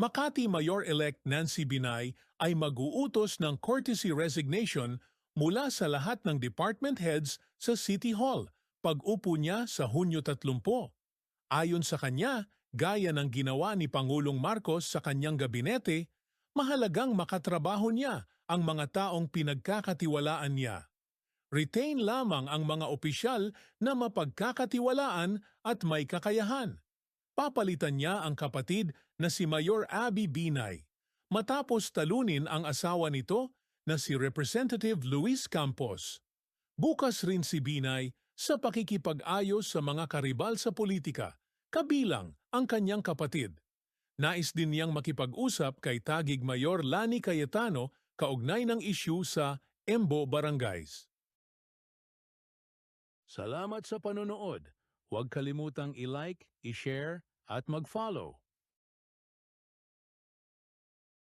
Makati Mayor-elect Nancy Binay ay mag-uutos ng courtesy resignation mula sa lahat ng department heads sa City Hall pag-upo niya sa Hunyo 30. Ayon sa kanya, gaya ng ginawa ni Pangulong Marcos sa kanyang gabinete, mahalagang makatrabaho niya ang mga taong pinagkakatiwalaan niya. Retain lamang ang mga opisyal na mapagkakatiwalaan at may kakayahan. Papalitan niya ang kapatid na si Mayor Abby Binay matapos talunin ang asawa nito na si Representative Luis Campos. Bukas rin si Binay sa pakikipag-ayos sa mga karibal sa politika, kabilang ang kanyang kapatid. Nais din niyang makipag-usap kay Tagig Mayor Lani Cayetano kaugnay ng issue sa Embo Barangays. Salamat sa panonood. Huwag kalimutang i-like, i-share at mag-follow.